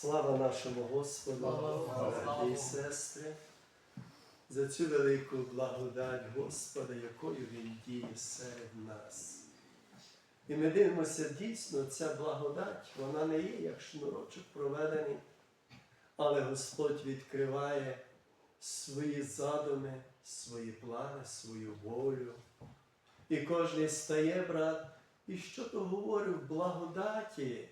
Слава нашому Господу, брати і сестри, за цю велику благодать Господа, якою Він діє серед нас. І ми дивимося, дійсно, ця благодать, вона не є як шнурочок проведений, але Господь відкриває свої задуми, свої плани, свою волю. І кожен стає, брат, і що то говорю в благодаті.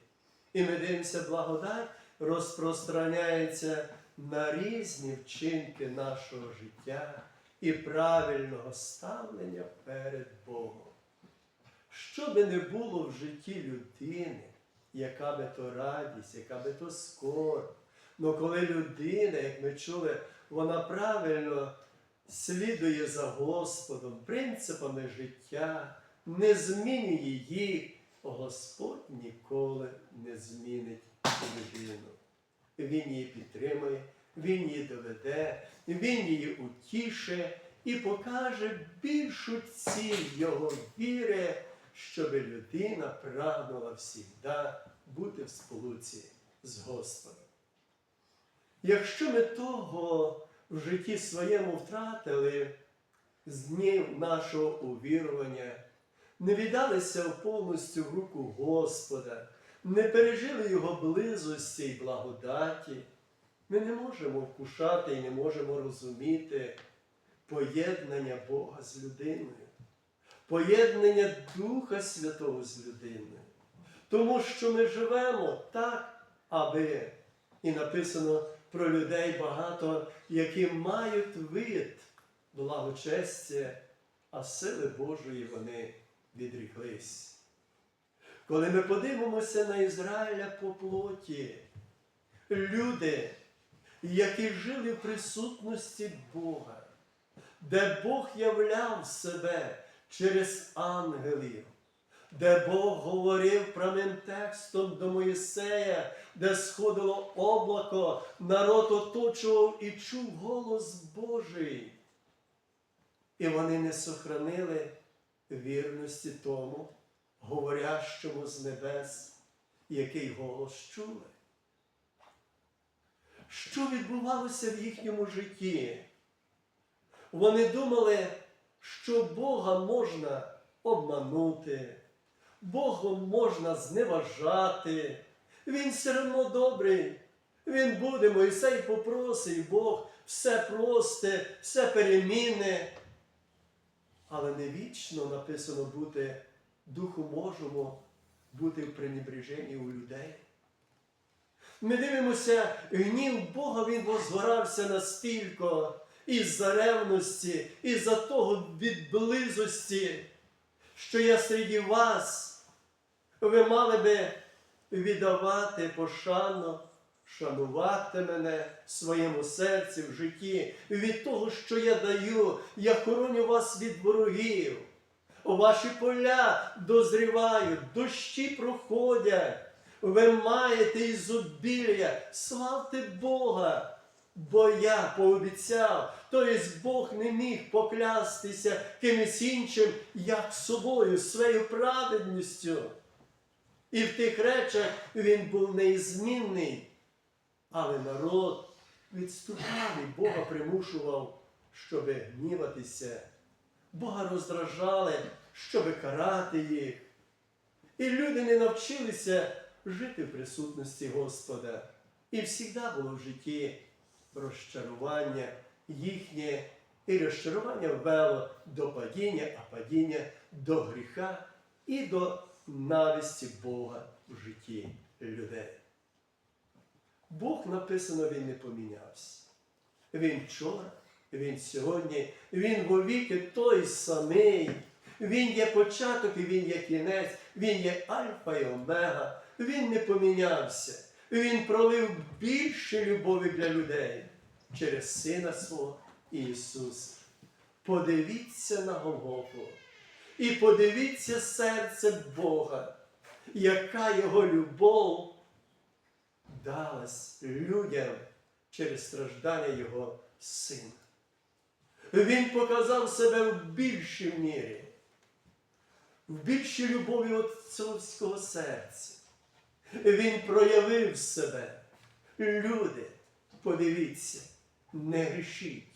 І ми дивимося, благодать розпространяється на різні вчинки нашого життя і правильного ставлення перед Богом. Що би не було в житті людини, яка би то радість, яка би то скорб, але коли людина, як ми чули, вона правильно слідує за Господом, принципами життя, не змінює їх, Господь ніколи не змінить людину. Він її підтримує, Він її доведе, Він її утіше і покаже більшу ціль Його віри, щоб людина прагнула всігда бути в сполуці з Господом. Якщо ми того в житті своєму втратили з днів нашого увірування, не віддалися повністю в руку Господа, не пережили Його близості і благодаті, ми не можемо вкушати і не можемо розуміти поєднання Бога з людиною, поєднання Духа Святого з людиною. Тому що ми живемо так, аби, і написано про людей багато, які мають вид благочестя, а сили Божої вони відріклись. Коли ми подивимося на Ізраїля по плоті, люди, які жили в присутності Бога, де Бог являв себе через ангелів, де Бог говорив прямим текстом до Моїсея, де сходило облако, народ оточував і чув голос Божий. І вони не сохранили вірності тому, говорящому з небес, який голос чули. Що відбувалося в їхньому житті? Вони думали, що Бога можна обманути, Богом можна зневажати. Він все одно добрий. Він буде, Мойсей попросить, Бог все просте, все переміне. Але не вічно написано бути Духу Божому, бути в пренебреженні у людей. Ми дивимося, гнів Бога він возгорався настільки із-за ревності, із-за того від близості, що я серед вас, ви мали би віддавати пошану, шанувати мене в своєму серці, в житті, від того, що я даю, я хороню вас від ворогів. Ваші поля дозрівають, дощі проходять. Ви маєте ізобілля, славте Бога, бо я пообіцяв, тобто Бог не міг поклястися кимось іншим, як собою, своєю праведністю. І в тих речах він був неізмінний. Але народ відступав і Бога примушував, щоб гніватися. Бога роздражали, щоб карати їх. І люди не навчилися жити в присутності Господа. І завжди було в житті розчарування їхнє, і розчарування вело до падіння, а падіння до гріха і до навісті Бога в житті людей. Бог написано, Він не помінявся. Він вчора, Він сьогодні, Він вовіки той самий. Він є початок і Він є кінець, Він є Альфа і Омега. Він не помінявся. Він пролив більше любові для людей через Сина свого Ісуса. Подивіться на Голгофу і подивіться серце Бога, яка Його любов далась людям через страждання Його Сина. Він показав себе в більшій мірі, в більшій любові отцовського серця. Він проявив себе Люди, подивіться, не грішіть.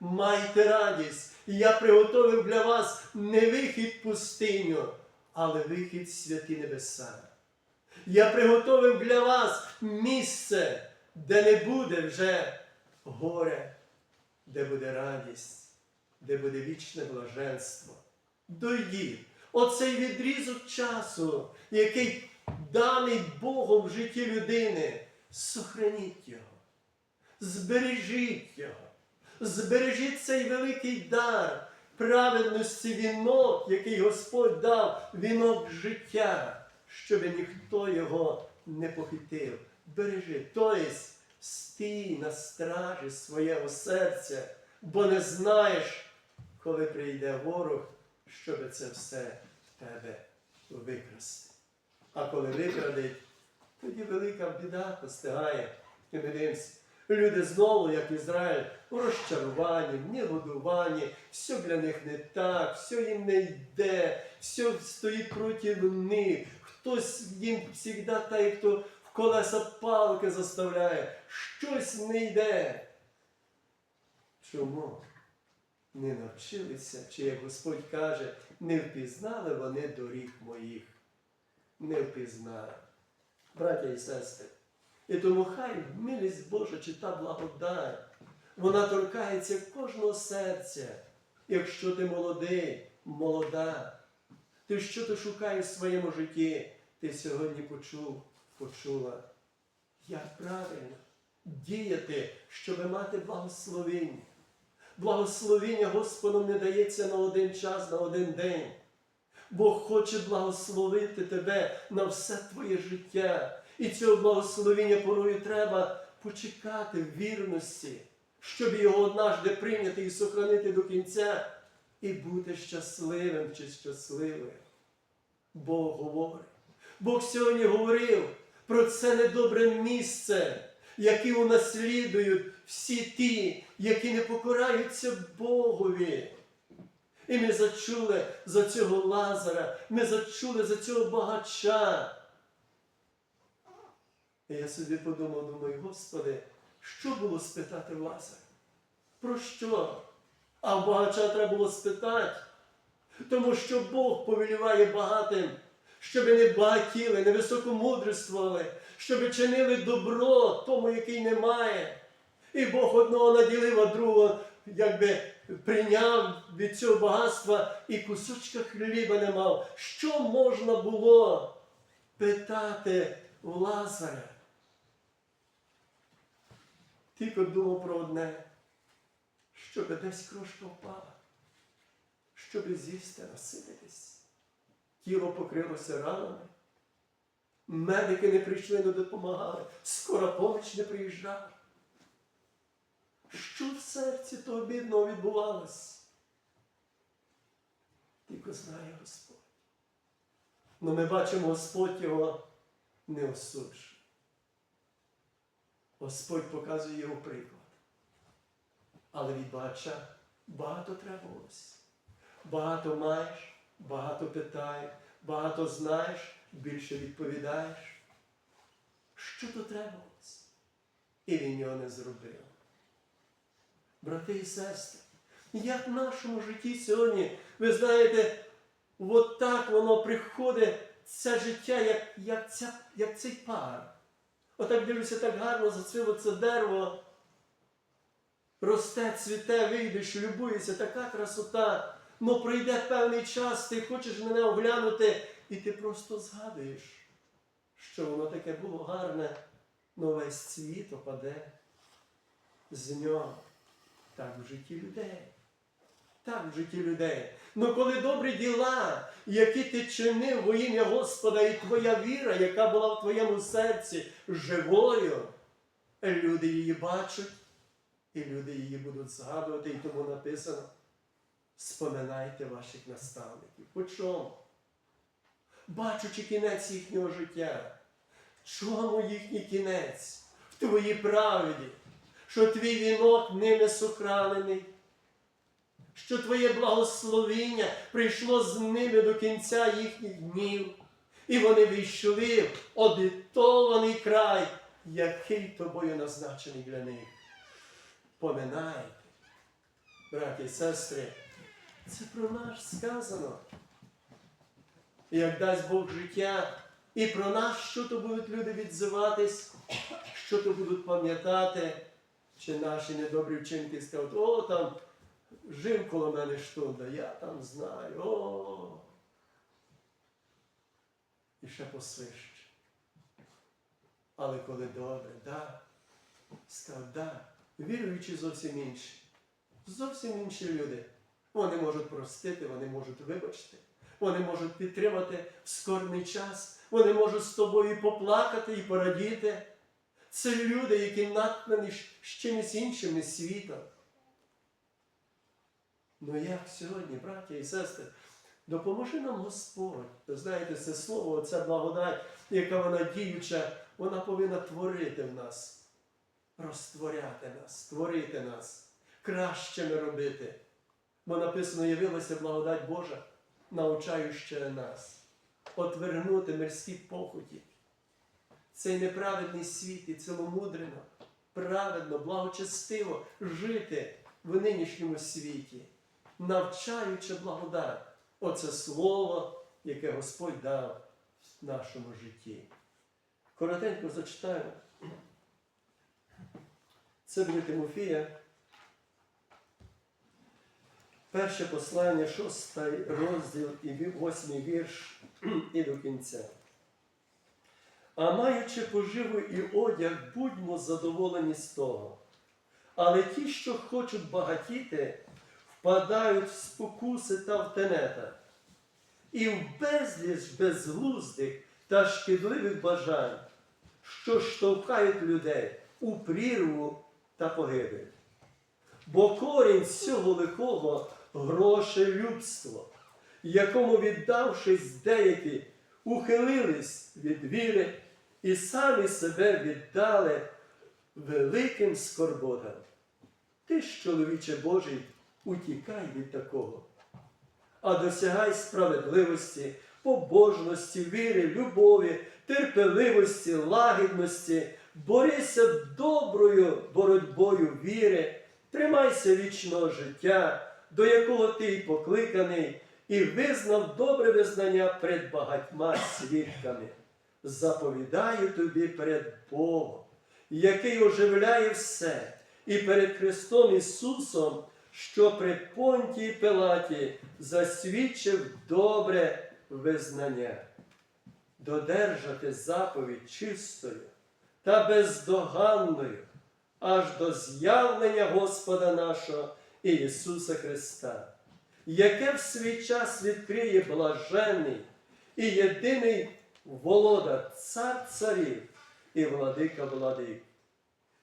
Майте радість, я приготовив для вас не вихід пустиню, але вихід святі небеса. Я приготовив для вас місце, де не буде вже горе, де буде радість, де буде вічне блаженство. Дойдіть, оцей відрізок часу, який даний Богом в житті людини, сохраніть його, збережіть його, збережіть цей великий дар праведності вінок, який Господь дав, вінок життя, щоб ніхто його не похитив. Бережи, тобто стій на стражі своєго серця, бо не знаєш, коли прийде ворог, щоб це все в тебе викрасти. А коли викрадить, тоді велика біда постигає. І. Люди знову, як Ізраїль, в негодуванні, все для них не так, все їм не йде, все стоїть проти них. Хтось їм завжди той, хто колеса палки заставляє, щось не йде. Чому? Не навчилися, чи як Господь каже, не впізнали вони доріг моїх. Не впізнали. Браття і сестри. І тому хай милість Божа чи та благодать, вона торкається кожного серця. Якщо ти молодий, молода, ти що ти шукаєш в своєму житті, ти сьогодні почув, почула, як правильно діяти, щоб мати благословення. Благословення Господом не дається на один час, на один день. Бог хоче благословити тебе на все твоє життя. І цього благословення порою треба почекати в вірності, щоб його однажды прийняти і сохранити до кінця, і бути щасливим чи щасливим. Бог говорить. Бог сьогодні говорив про це недобре місце, яке унаслідують всі ті, які не покораються Богові. І ми зачули за цього Лазара, ми зачули за цього багача. І я собі подумав, думаю, Господи, що було спитати Лазара? Про що? А в багача треба було спитати, тому що Бог повеліває багатим, щоб не багатіли, не високомудрствували, щоб чинили добро тому, який не має. І Бог одного наділив, а другого якби прийняв від цього багатства і кусочка хліба не мав. Що можна було питати у Лазаря? Тільки думав про одне, щоб десь крошка впала, щоб з'їсти насититись. Тіло покрилося ранами. Медики не прийшли, не допомагали, скора поміч не приїжджала. Що в серці того бідного відбувалось? Тільки знає Господь. Но ми бачимо, Господь його не осуджує. Господь показує його приклад. Але від бача багато требувалось. Багато маєш, багато питаєш, багато знаєш, більше відповідаєш. Що то требувалось? І він його не зробив. Брати і сестри, як в нашому житті сьогодні, ви знаєте, от так воно приходить, це життя, як, як, ця, як цей пар. Отак дивлюся, так гарно зацвіло це дерево. Росте, цвіте, вийдеш, любуєшся, така красота. Ну пройде певний час, ти хочеш мене оглянути, і ти просто згадуєш, що воно таке було гарне, но весь цвіт опаде з нього. Так в житті людей. Так в житті людей. Ну коли добрі діла, які ти чинив во ім'я Господа, і твоя віра, яка була в твоєму серці живою, люди її бачать, і люди її будуть згадувати, і тому написано: споминайте ваших наставників. По чому? Бачучи кінець їхнього життя. Чому їхній кінець? В твоїй правді, що твій вінок ними сохранений що Твоє благословіння прийшло з ними до кінця їхніх днів, і вони війшли в обітований край, який тобою назначений для них. Поминайте, браті і сестри, це про нас сказано. Як дасть Бог життя, і про нас, що то будуть люди відзиватись, що то будуть пам'ятати, чи наші недобрі вчинки скажуть, о, там жив коло мене штунда, я там знаю. О. І ще посвищ. Але коли добре, да, сказав, да, віруючи зовсім інші. Зовсім інші люди. Вони можуть простити, вони можуть вибачити, вони можуть підтримати в скорбний час, вони можуть з тобою поплакати і порадіти. Це люди, які наткнені з чимось іншим із світом. Ну як сьогодні, браття і сестри, допоможи нам Господь. Знаєте, це слово, ця благодать, яка вона діюча, вона повинна творити в нас, розтворяти нас, створити нас, кращими робити. Бо написано, явилася благодать Божа, навчаюча нас, отвернути мирські похоті. Цей неправедний світ і ціломудрено, праведно, благочестиво жити в нинішньому світі, навчаючи благодать. Оце слово, яке Господь дав в нашому житті. Коротенько зачитаю. Це буде Тимофія. Перше послання, шостий розділ і ві- восьмий вірш і до кінця. А маючи поживу і одяг, будьмо задоволені з того. Але ті, що хочуть багатіти, впадають в спокуси та в тенета, і в безліч безглуздих та шкідливих бажань, що штовхають людей у прірву та погибель. Бо корінь цього лихого грошелюбство, якому віддавшись деякі, ухилились від віри і самі себе віддали великим скорботам. Ти ж, чоловіче Божий, утікай від такого, а досягай справедливості, побожності, віри, любові, терпеливості, лагідності, борися доброю боротьбою віри, тримайся вічного життя, до якого ти й покликаний, і визнав добре визнання перед багатьма свідками. Заповідаю тобі перед Богом, який оживляє все, і перед Христом Ісусом, що при Понтії Пилаті засвідчив добре визнання, додержати заповідь чистою та бездоганною, аж до з'явлення Господа нашого Ісуса Христа, яке в свій час відкриє блажений і єдиний володар, цар царів і владика владик.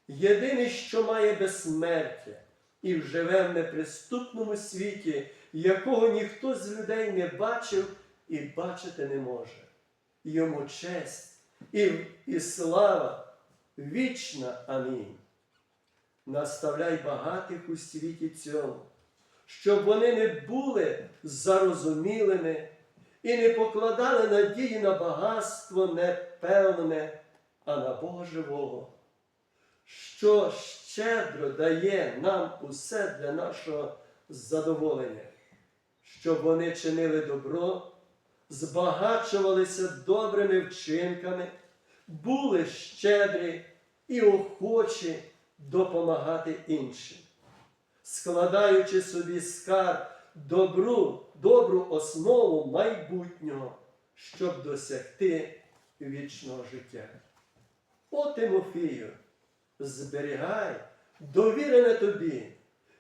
Єдиний, що має безсмертя і вживе в неприступному світі, якого ніхто з людей не бачив і бачити не може. Йому честь і, і слава вічна. Амінь. Наставляй багатих у світі цьому, щоб вони не були зарозумілими і не покладали надії на багатство непевне, а на Бога живого, що щедро дає нам усе для нашого задоволення, щоб вони чинили добро, збагачувалися добрими вчинками, були щедрі і охочі допомагати іншим, складаючи собі скарб добру, добру основу майбутнього, щоб досягти вічного життя. О Тимофію, зберігай, довірене тобі,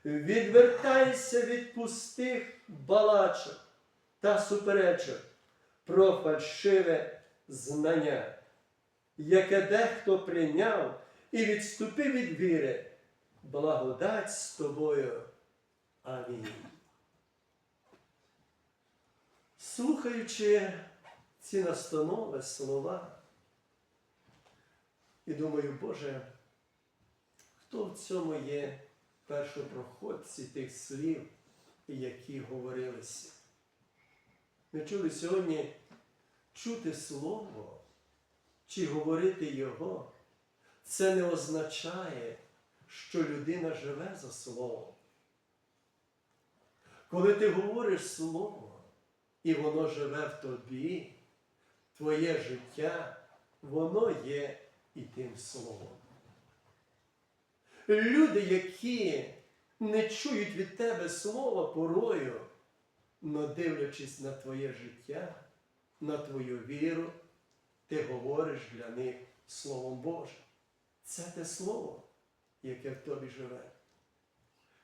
відвертайся від пустих балачок та суперечок про фальшиве знання, яке дехто прийняв і відступив від віри. Благодать з тобою. Амінь. Слухаючи ці настанови, слова, і думаю, Боже, хто в цьому є першопроходці тих слів, які говорилися? Ми чули сьогодні чути Слово чи говорити Його, це не означає, що людина живе за словом. Коли ти говориш слово, і воно живе в тобі, твоє життя, воно є і тим словом. Люди, які не чують від тебе слова порою, но дивлячись на твоє життя, на твою віру, ти говориш для них Словом Божим. Це те слово, яке в тобі живе.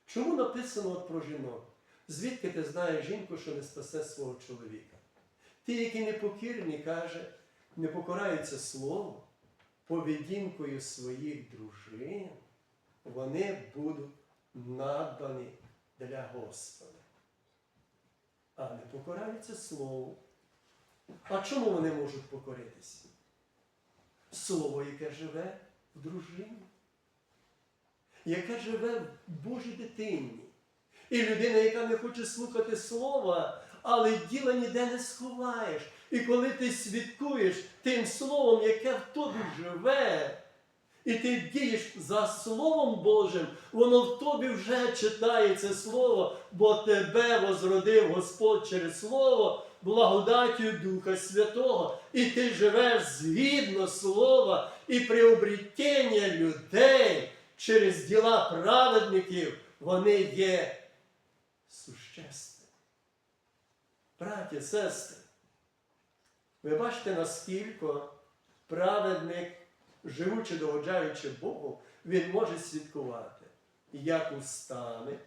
Чому написано от про жінок? Звідки ти знаєш жінку, що не спасе свого чоловіка? Ті, які непокірні, каже, не покораються слову, поведінкою своїх дружин, вони будуть надбані для Господа. А не покораються слову. А чому вони можуть покоритися? Слово, яке живе в дружині, яке живе в Божій дитині. І людина, яка не хоче слухати слова, але діла ніде не сховаєш. І коли ти свідкуєш тим словом, яке в тобі живе, і ти дієш за Словом Божим, воно в тобі вже читає це слово, бо тебе возродив Господь через Слово, благодаттю Духа Святого, і ти живеш згідно слова і приобретення людей через діла праведників, вони є существенні. Браті, сестри, ви бачите, наскільки праведник, живучи, догоджаючи Богу, він може свідкувати, як устами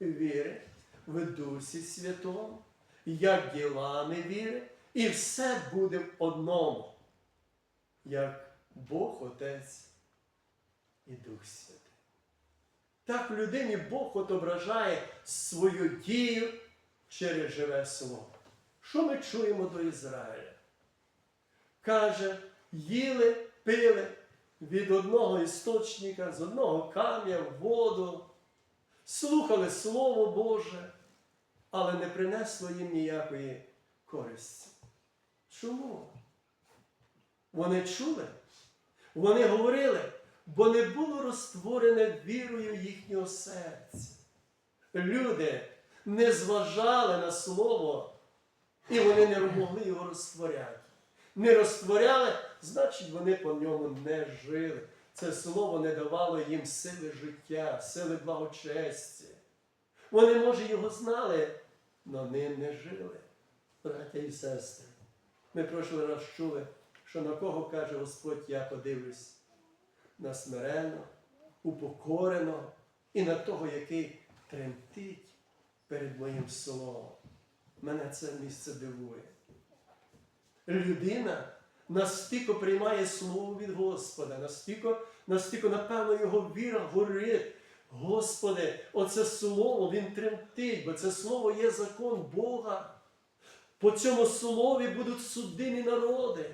віри в Дусі Святому, як ділами віри, і все буде в одному, як Бог Отець і Дух Святий. Так в людині Бог отображає свою дію через живе слово. Що ми чуємо до Ізраїля? Каже, їли, пили від одного істочника, з одного камня в воду, слухали Слово Боже, але не принесло їм ніякої користі. Чому? Вони чули, вони говорили, бо не було розтворене вірою їхнього серця. Люди не зважали на слово, і вони не могли його розтворяти. Не розтворяли, значить, вони по ньому не жили. Це слово не давало їм сили життя, сили благочестя. Вони, може, його знали, але ним не жили. Браття і сестри, ми прошлий раз чули, що на кого каже Господь, я подивлюсь на смиренно, упокорено і на того, який тремтить перед моїм словом. Мене це місце дивує. Людина настільки приймає слово від Господа, настільки, настільки, напевно, його віра горить. Господи, оце слово він тремтить, бо це слово є закон Бога. По цьому слові будуть судимі народи.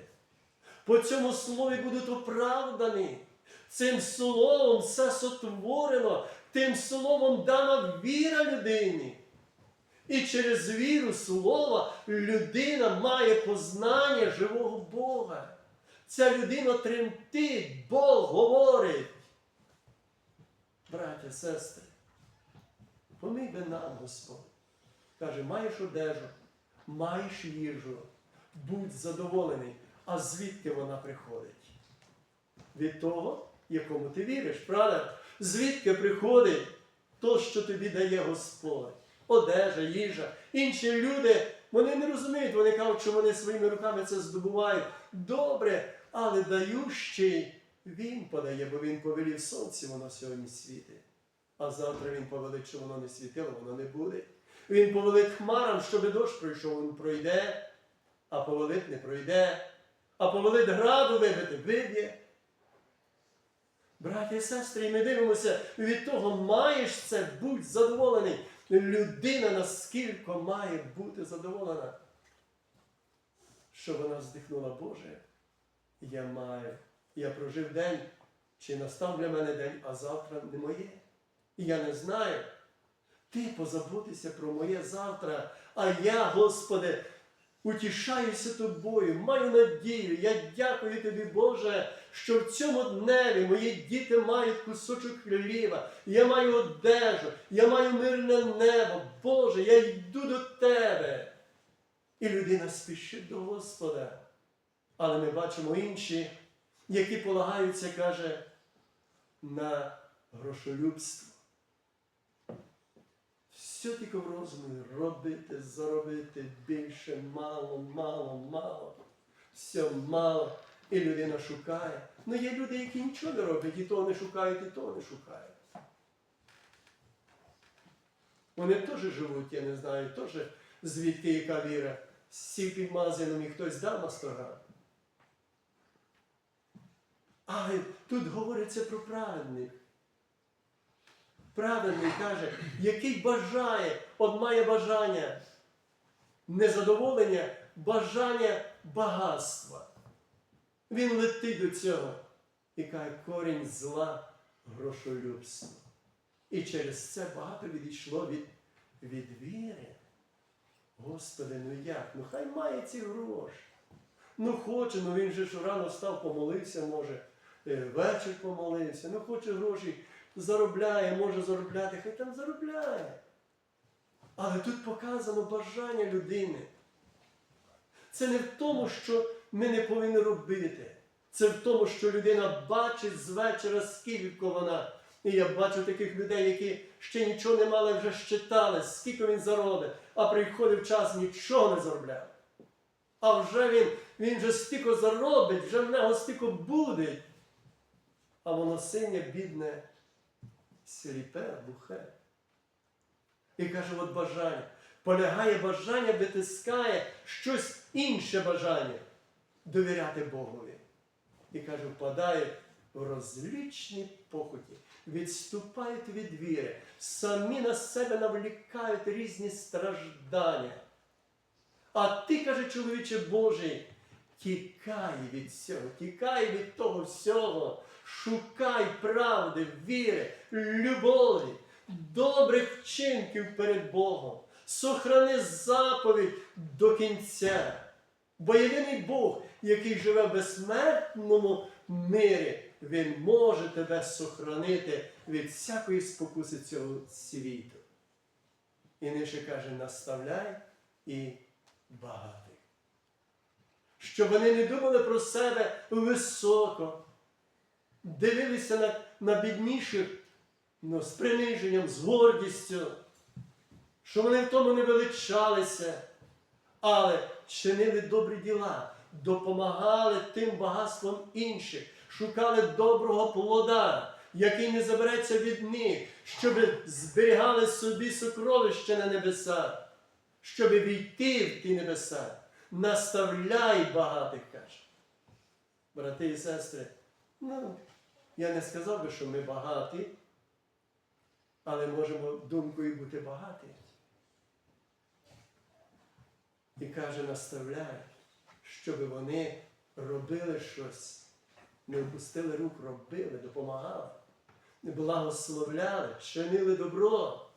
По цьому слові будуть оправдані. Цим словом все сотворено, тим словом дана віра людині. І через віру слова людина має познання живого Бога. Ця людина тремтить, Бог говорить. Браття, сестри, помій би нам, Господь. Каже, маєш одежу, маєш їжу, будь задоволений. А звідки вона приходить? Від того, якому ти віриш, правда? Звідки приходить то, що тобі дає Господь? Одежа, їжа. Інші люди, вони не розуміють, вони кажуть, що вони своїми руками це здобувають. Добре, але даючий він подає, бо він повелів сонці, воно сьогодні світить. А завтра він повелить, що воно не світило, воно не буде. Він повелить хмарам, щоб дощ пройшов, він пройде, а повелить не пройде, а повелить граду вибити, виб'є. Браті і сестри, ми дивимося, від того маєш це, будь задоволений. Людина наскільки має бути задоволена, що вона здихнула, Боже, я маю. Я прожив день, чи настав для мене день, а завтра не моє. І я не знаю. Ти позаботися про моє завтра, а я, Господи, утішаюся тобою, маю надію. Я дякую тобі, Боже, що в цьому дневі мої діти мають кусочок хліба, я маю одежу, я маю мирне небо. Боже, я йду до тебе. І людина спішить до Господа. Але ми бачимо інші, які полагаються, каже, на грошолюбство. Все тільки в розумі робити, заробити більше, мало, мало, мало. Все мало. І людина шукає. Ну є люди, які нічого не роблять, і того не шукають, і того не шукають. Вони теж живуть, я не знаю, теж звідки яка віра. Сів під і хтось дав на 100 грам. Але тут говориться про праведних. Праведний каже, який бажає, от має бажання незадоволення, бажання багатства. Він летить до цього і каже, корінь зла грошолюбство. І через це багато відійшло від, від віри. Господи, ну як? Ну хай має ці гроші. Ну хоче, ну він же ж рано встав, помолився, може, вечір помолився, ну хоче гроші, заробляє, може заробляти, хай там заробляє. Але тут показано бажання людини. Це не в тому, що ми не повинні робити. Це в тому, що людина бачить з вечора, скільки вона. І я бачу таких людей, які ще нічого не мали, вже щитали, скільки він заробить, а приходив час, нічого не заробляв. А вже він, він вже стільки заробить, вже в нього стільки буде. А воно синє, бідне, сліпе, глухе. І каже, от бажання. Полягає бажання, витискає щось інше бажання довіряти Богові. І каже, впадає в розлічні похоті, відступають від віри, самі на себе навлікають різні страждання. А ти, каже чоловіче Божий, тікай від цього, тікай від того всього, шукай правди, віри, любові, добрих вчинків перед Богом. Сохрани заповідь до кінця. Бо єдиний Бог, який живе в безсмертному мирі, Він може тебе сохранити від всякої спокуси цього світу. І нижче каже, наставляй і багатих. Щоб вони не думали про себе високо, дивилися на, на бідніших ну, з приниженням, з гордістю, що вони в тому не величалися, але чинили добрі діла, допомагали тим багатством інших, шукали доброго плода, який не забереться від них, щоб зберігали собі сокровище на небесах, щоб війти в ті небеса. Наставляй багатих, каже. Брати і сестри, ну, я не сказав би, що ми багаті, але можемо думкою бути багаті. І каже, наставляй, щоб вони робили щось, не опустили рук, робили, допомагали, благословляли, чинили добро,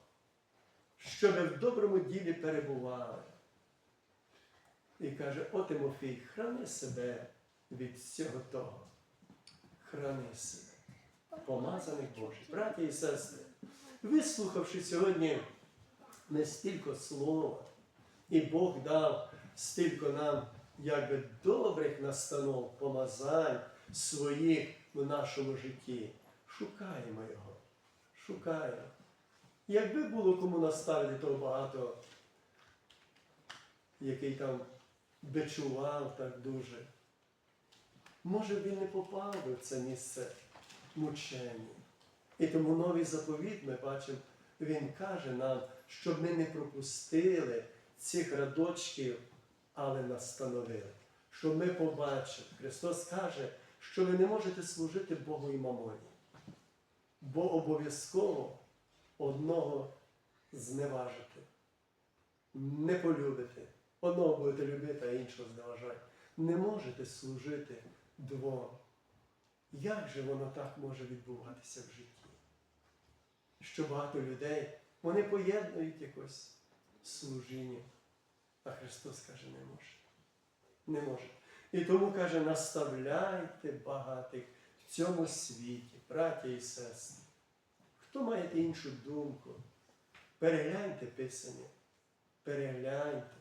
щоб в доброму ділі перебували. І каже, о Тимофій, храни себе від всього того. Храни себе. Помазаних Божих. Браті і сестри, вислухавши сьогодні не стільки слова, і Бог дав стільки нам якби добрих настанов, помазань своїх в нашому житті. Шукаємо його. Шукаємо. Якби було кому наставити того багато, який там бичував так дуже, може він не попав би в це місце мучення. І тому новий заповіт ми бачимо, він каже нам, щоб ми не пропустили цих радочків, але настановили. Щоб ми побачили. Христос каже, що ви не можете служити Богу і мамоні. Бо обов'язково одного зневажити, не полюбити. Одного будете любити, а іншого зневажати. Не можете служити двом. Як же воно так може відбуватися в житті? Що багато людей, вони поєднують якось служіння. А Христос каже, не може. Не може. І тому каже, наставляйте багатих в цьому світі, браття і сестри. Хто має іншу думку? Перегляньте Писання, перегляньте,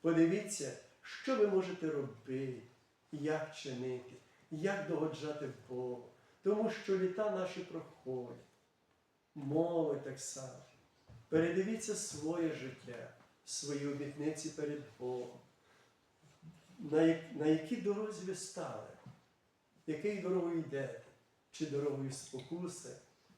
подивіться, що ви можете робити, як чинити, як догоджати Богу. Тому що літа наші проходять, молодь так само. Передивіться своє життя, свої обітниці перед Богом. На, як- на якій дорозі ви стали? Якою дорогою йдете? Чи дорогою спокуси,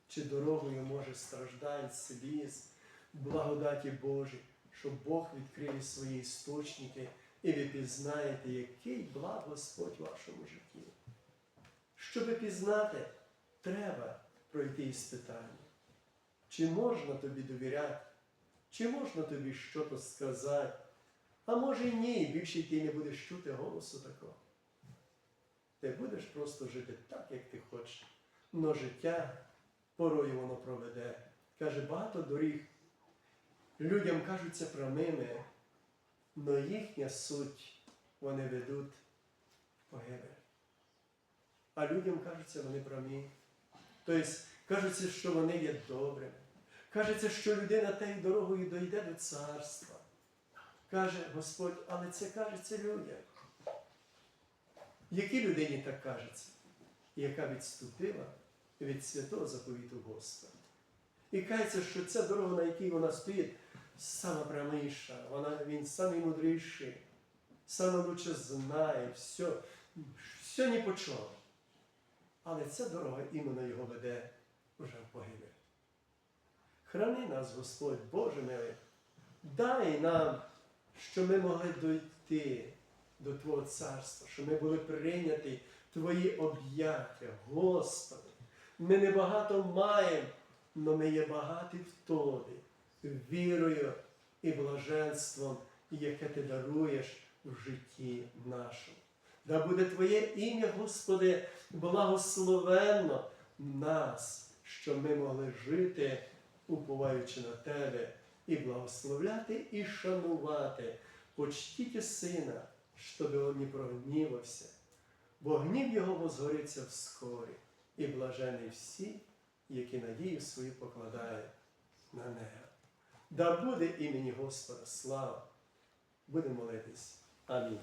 чи дорогою, може, страждань, сліз, благодаті Божій, щоб Бог відкриє свої істочники і ви пізнаєте, який благ Господь в вашому житті. Щоб пізнати, треба пройти іспитання. Чи можна тобі довіряти? Чи можна тобі щось сказати? А може й ні, більше ти не будеш чути голосу такого. Ти будеш просто жити так, як ти хочеш. Но життя порою воно проведе. Каже, багато доріг. Людям кажуться прямими, но їхня суть вони ведуть в погибель. А людям кажуться, вони прамі. Тобто кажуться, що вони є добрими. Кажеться, що людина тією дорогою дойде до царства. Каже Господь, але це кажеться людям. Якій людині так кажеться, яка відступила від святого заповіту Господа. І кається, що ця дорога, на якій вона стоїть, сама пряміша, вона, він самий мудріший, саме лучше знає, все, все ні по чому. Але ця дорога іменно його веде вже в погибель. Храни нас, Господь, Боже милий, дай нам, що ми могли дойти до Твого царства, що ми були прийняті Твої об'яття, Господи. Ми небагато маємо, але ми є багаті в Тобі, вірою і блаженством, яке Ти даруєш в житті нашому. Да буде Твоє ім'я, Господи, благословенно нас, що ми могли жити, уповаючи на Тебе, і благословляти, і шанувати. Почтіть Сина, щоб Он не прогнівався, бо гнів Його возгориться вскорі, і блажений всі, які надію свою покладають на нього. Да буде імені Господа слава. Будемо молитись. Амінь.